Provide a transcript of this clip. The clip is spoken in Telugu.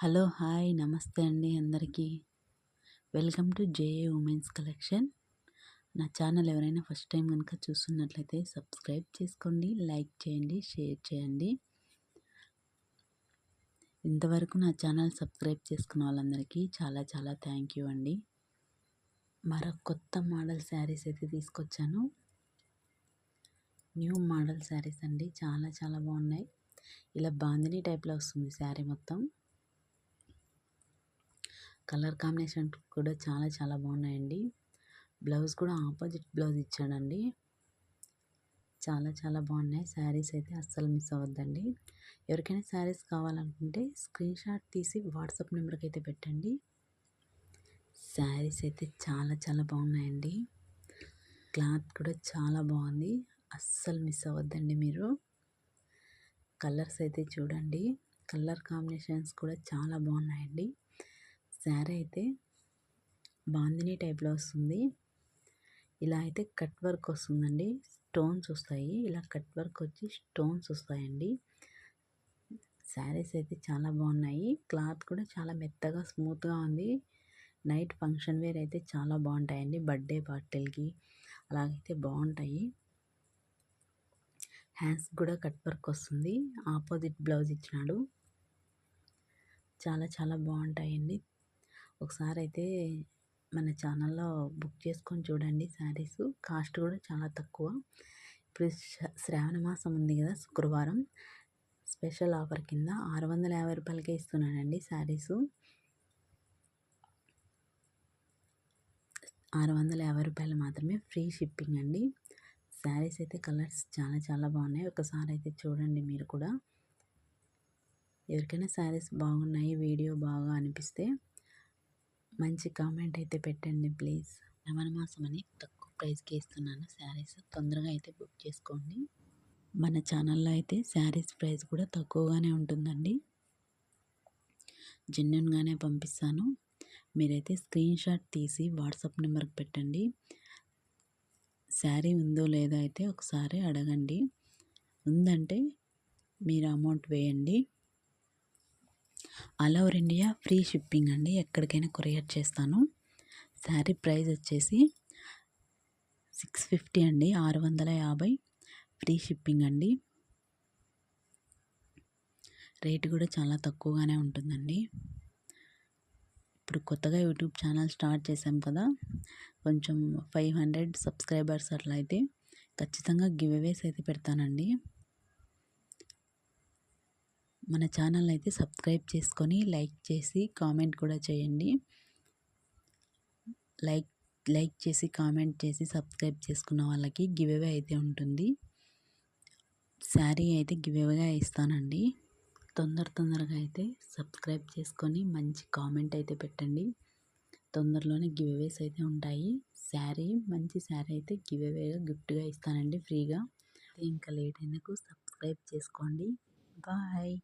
హలో హాయ్ నమస్తే అండి అందరికీ. Welcome to JA women's collection. నా ఛానల్ ఎవరైనా ఫస్ట్ టైం కనుక చూస్తున్నట్లయితే సబ్స్క్రైబ్ చేసుకోండి లైక్ చేయండి షేర్ చేయండి. ఇంతవరకు నా ఛానల్ సబ్స్క్రైబ్ చేసుకున్న వాళ్ళందరికీ చాలా చాలా థ్యాంక్ యూ అండి. మరో కొత్త మోడల్ శారీస్ అయితే తీసుకొచ్చాను. న్యూ మోడల్ శారీస్ అండి చాలా చాలా బాగున్నాయి. ఇలా బాందిని టైప్లో వస్తుంది శారీ మొత్తం. కలర్ కాంబినేషన్ కూడా చాలా చాలా బాగున్నాయండి. బ్లౌజ్ కూడా ఆపోజిట్ బ్లౌజ్ ఇచ్చాడండి. చాలా చాలా బాగున్నాయి. శారీస్ అయితే అస్సలు మిస్ అవ్వద్దండి. ఎవరికైనా శారీస్ కావాలనుకుంటే స్క్రీన్ షాట్ తీసి వాట్సాప్ నెంబర్కి అయితే పెట్టండి. శారీస్ అయితే చాలా చాలా బాగున్నాయండి. క్లాత్ కూడా చాలా బాగుంది. అస్సలు మిస్ అవ్వద్దండి మీరు. కలర్స్ అయితే చూడండి. కలర్ కాంబినేషన్స్ కూడా చాలా బాగున్నాయండి. శారీ అయితే బాందిని టైప్లో వస్తుంది. ఇలా అయితే కట్ వర్క్ వస్తుందండి. స్టోన్స్ వస్తాయి. ఇలా కట్ వర్క్ వచ్చి స్టోన్స్ వస్తాయండి. శారీస్ అయితే చాలా బాగున్నాయి. క్లాత్ కూడా చాలా మెత్తగా స్మూత్గా ఉంది. నైట్ ఫంక్షన్ వేర్ అయితే చాలా బాగుంటాయండి. బర్త్డే పార్టీలకి అలాగైతే బాగుంటాయి. హ్యాండ్స్ కూడా కట్ వర్క్ వస్తుంది. ఆపోజిట్ బ్లౌజ్ ఇచ్చినాడు. చాలా చాలా బాగుంటాయండి. ఒకసారి అయితే మన ఛానల్లో బుక్ చేసుకొని చూడండి శారీస్. కాస్ట్ కూడా చాలా తక్కువ. ఇప్పుడు శ్రావణ మాసం ఉంది కదా శుక్రవారం. స్పెషల్ ఆఫర్ కింద ఆరు వందల యాభై రూపాయలకే ఇస్తున్నానండి శారీసు. ఆరు వందల యాభై రూపాయలు మాత్రమే ఫ్రీ షిప్పింగ్ అండి. శారీస్ అయితే కలర్స్ చాలా చాలా బాగున్నాయి. ఒకసారి అయితే చూడండి మీరు కూడా. ఎవరికైనా శారీస్ బాగున్నాయి వీడియో బాగా అనిపిస్తే మంచి కామెంట్ అయితే పెట్టండి ప్లీజ్. రమణ మాసం అని తక్కువ ప్రైస్కి ఇస్తున్నాను. శారీస్ తొందరగా అయితే బుక్ చేసుకోండి. మన ఛానల్లో అయితే శారీస్ ప్రైస్ కూడా తక్కువగానే ఉంటుందండి. జెన్యున్గానే పంపిస్తాను. మీరైతే స్క్రీన్ షాట్ తీసి వాట్సాప్ నెంబర్కి పెట్టండి. శారీ ఉందో లేదో అయితే ఒకసారి అడగండి. ఉందంటే మీరు అమౌంట్ వేయండి. All over India free shipping అండి. ఎక్కడికైనా కొరియర్ చేస్తాను. శారీ ప్రైస్ వచ్చేసి సిక్స్ ఫిఫ్టీ అండి. ఆరు వందల యాభై ఫ్రీ షిప్పింగ్ అండి. రేటు కూడా చాలా తక్కువగానే ఉంటుందండి. ఇప్పుడు కొత్తగా యూట్యూబ్ ఛానల్ స్టార్ట్ చేసాం కదా. కొంచెం ఫైవ్ హండ్రెడ్ సబ్స్క్రైబర్స్ అట్లా అయితే ఖచ్చితంగా గివ్ అవేస్ అయితే పెడతానండి. మన ఛానల్ అయితే సబ్స్క్రైబ్ చేసుకొని లైక్ చేసి కామెంట్ కూడా చేయండి. లైక్ లైక్ చేసి కామెంట్ చేసి సబ్స్క్రైబ్ చేసుకున్న వాళ్ళకి గివ్ అవే అయితే ఉంటుంది. శారీ అయితే గివ్ అవేగా ఇస్తానండి. తొందర తొందరగా అయితే సబ్స్క్రైబ్ చేసుకొని మంచి కామెంట్ అయితే పెట్టండి. తొందరలోనే గివ్ అవేస్ అయితే ఉంటాయి. శారీ మంచి శారీ అయితే గివ్ అవేగా గిఫ్ట్గా ఇస్తానండి ఫ్రీగా. ఇంకా లేట్ అయినందుకు సబ్స్క్రైబ్ చేసుకోండి. బాయ్.